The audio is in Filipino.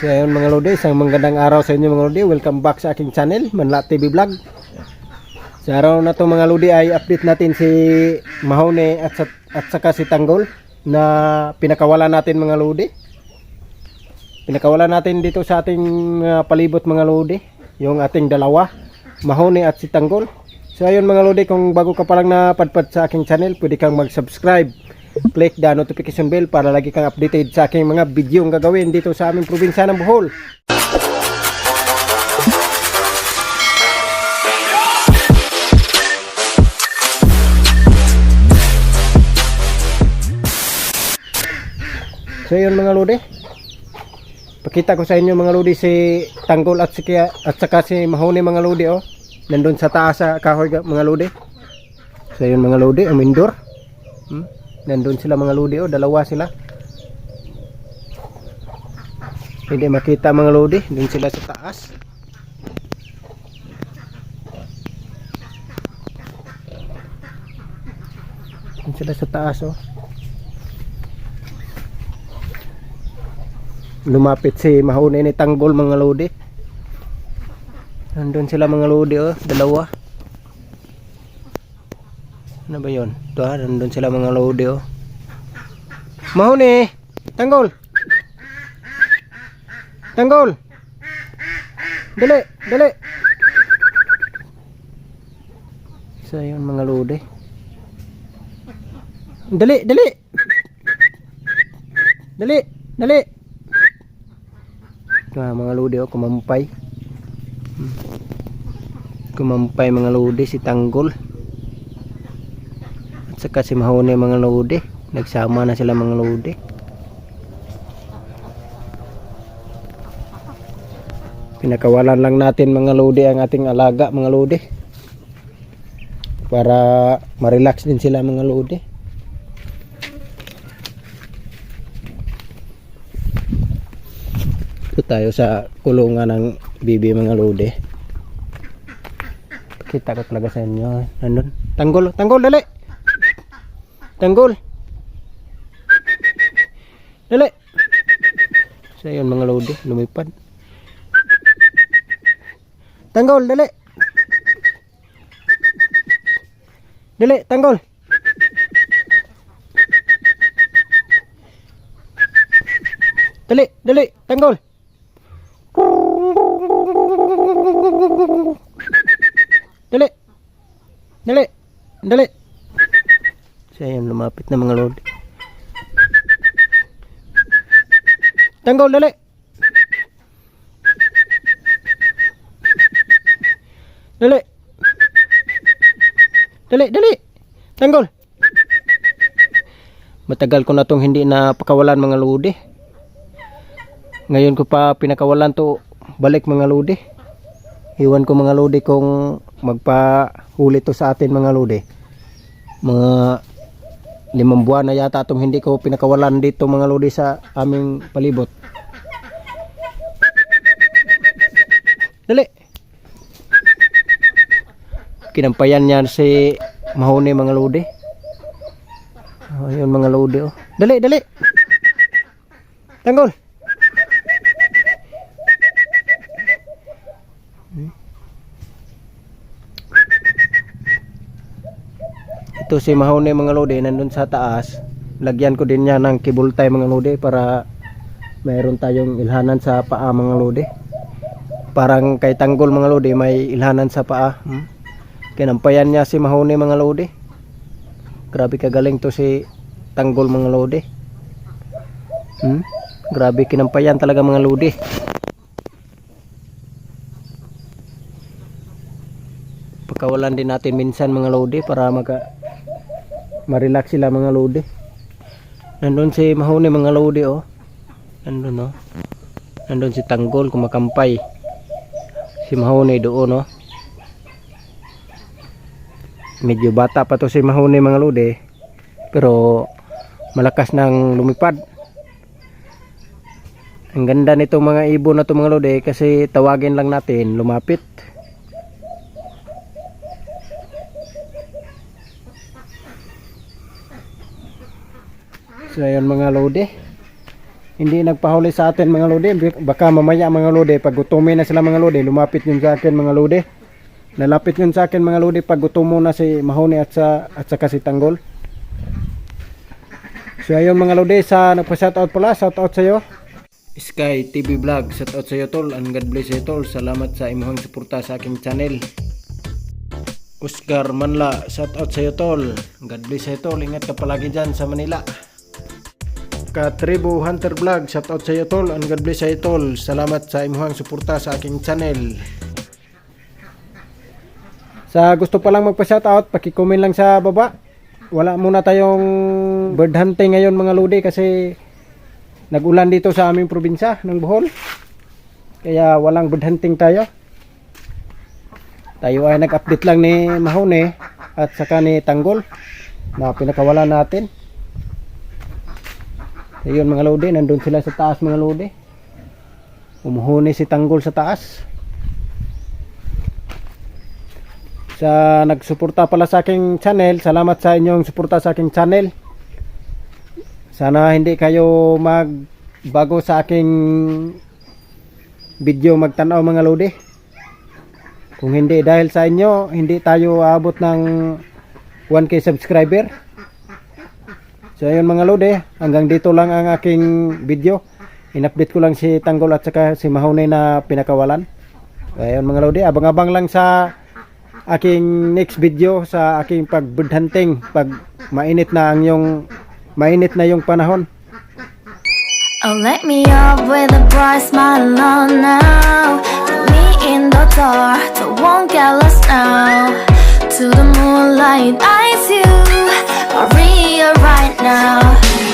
So ayun mga lodi, isang magandang araw sa inyo mga lodi. Welcome back sa aking channel, Manla TV Vlog. Sa araw na to mga lodi ay update natin si Mahone at, sa, at saka si Tanggol na pinakawala natin mga lodi. Pinakawala natin dito sa ating uh, palibot mga lodi, yung ating dalawa, Mahone at si Tanggol. So ayun mga lodi, kung bago ka pa lang napadpad sa aking channel, pwede kang mag-subscribe click the notification bell para lagi kang updated sa aking mga video ang gagawin dito sa aming probinsya ng Bohol. So yun mga lodi. Pakita ko sa inyo mga lodi si Tanggol at, si, at saka si Mahoni mga lodi oh. Nandun sa taas sa kahoy ga- mga lodi. So yun mga lodi, indoor. Hmm? Nandun sila mga lodi oh, dalawa sila. Hindi makita mga lodi, dun sila sa taas. Dun sila sa taas oh. Lumapit si Mahuni ni Tanggol mga lodi. Nandun sila mga lodi oh, dalawa. Ano ba yun? Ito ha, nandun sila mga lodi oh. Mahuni! Tanggol! Tanggol! Dali! Dali! So yun mga lodi. Dali! Dali! Dali! Dali! Ito ha, mga lodi oh, kumampay. Hmm. Kumampay mga lodi si Tanggol. Saka si Mahone mga lodi. Nagsama na sila mga lodi. Pinakawalan lang natin mga lodi ang ating alaga mga lodi. Para ma-relax din sila mga lodi. Ito tayo sa kulungan ng bibi mga lodi. Kita ko talaga sa inyo. Nandun. Tanggol. Tanggol, dali. Tanggol. Dali. So yun mga lodi. Lumipad. Tanggol, dali. Dali, tanggol. Dali, dali, tanggol. Lumapit na mga lodi. Tanggol, dali. Dali. Dali, dali. Tanggol. Matagal ko na tong hindi na pakawalan mga lodi. Ngayon ko pa pinakawalan to balik mga lodi. Iwan ko mga lodi kung magpahuli to sa atin mga lodi. Mga limang buwan na yata itong hindi ko pinakawalan dito mga lodi sa aming palibot. Dali. Kinampayan niya si Mahone mga lodi. Oh, mga lodi oh. Dali, dali. Tanggol. Ito si Mahone mga lodi nandun sa taas. Lagyan ko din niya ng cable tie mga lodi para mayroon tayong ilhanan sa paa mga lodi. Parang kay Tanggol mga lodi may ilhanan sa paa. Hmm? Kinampayan niya si Mahone mga lodi. Grabe kagaling to si Tanggol mga lodi. Hmm? Grabe kinampayan talaga mga lodi. Pagkawalan din natin minsan mga lodi para maka ma-relax sila mga lodi. Nandun si Mahone mga lodi oh. Nandun oh. Nandun si Tanggol kumakampay. Si Mahone doon oh. Medyo bata pa to si Mahone mga lodi. Pero malakas nang lumipad. Ang ganda nito mga ibon na to mga lodi kasi tawagin lang natin lumapit. So ayun mga lodi. hindi nagpahuli sa atin mga lodi. Baka mamaya mga lodi, pag gutumin na sila mga lodi, lumapit yun sa akin mga lodi. Nalapit yun sa akin mga lodi pag gutom mo na si Mahoney at sa at saka si Tanggol. So ayun mga lodi, sa nagpa-shoutout pala, shoutout sa iyo. Sky TV Vlog, shoutout sa iyo tol, and God bless you tol. Salamat sa imuhang suporta sa aking channel. Oscar Manla, shoutout sa iyo tol. God bless you tol, ingat ka palagi dyan sa Manila. Katribo Hunter Vlog, shoutout sa iyo tol, and God bless sa iyo tol. Salamat sa imuhang suporta sa aking channel. Sa gusto pa lang magpa-shoutout, paki-comment lang sa baba. Wala muna tayong bird hunting ngayon mga lodi kasi nag-ulan dito sa aming probinsya ng Bohol. Kaya walang bird hunting tayo. Tayo ay nag-update lang ni Mahone at saka ni Tanggol na pinakawalan natin. Ayun mga lodi, nandun sila sa taas mga lodi. Umuhuni si Tanggol sa taas. Sa nagsuporta pala sa aking channel, salamat sa inyong suporta sa aking channel. Sana hindi kayo magbago sa aking video magtanaw mga lodi. Kung hindi dahil sa inyo, hindi tayo aabot ng 1k subscriber. So ayun mga lodi, hanggang dito lang ang aking video. In-update ko lang si Tanggol at saka si Mahoney na pinakawalan. Ayun mga lodi, abang-abang lang sa aking next video sa aking pag bird hunting pag mainit na ang yung mainit na yung panahon. Oh, let me up with a bright smile on now. Me in the dark, so won't get lost now. To the moonlight, eyes you, Maria right now.